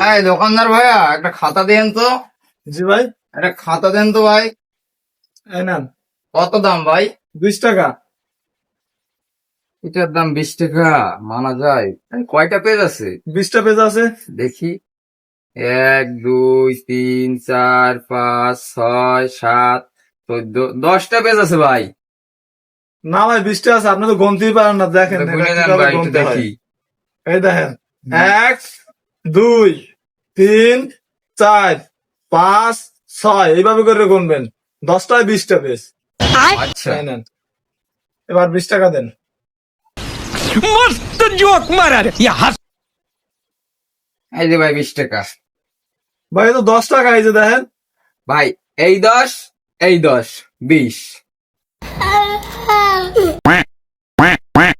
এই দোকানদার ভাইয়া একটা খাতা দেন তো। জি ভাই। একটা খাতা দেন তো ভাই। এই নেন। কত দাম ভাই? বিশ টাকা। এটার দাম বিশ টাকা মানা যায়। কয়টা পেজ আছে? বিশটা পেজ আছে। দেখি। এক দুই তিন চার পাঁচ ছয় সাত চোদ্দ দশটা পেজ আছে ভাই। না ভাই বিশটা আছে। আপনি তো গনতেই পারেন না। দেখেন গুনে নেন ভাই একটু গুনতে হয়। দেখি। এই দেখেন। এক দুই তিন চার পাঁচ ছয়। এইভাবে করে গুনবেন। দশটা বিশটা পেজ আচ্ছা। এবার বিশ টাকা দেন। মস্ত জোক মারার। এই যে ভাই বিশ টাকা। ভাই তো দশ টাকা এই যে দেখেন। ভাই এই দশ এই দশ বিশ।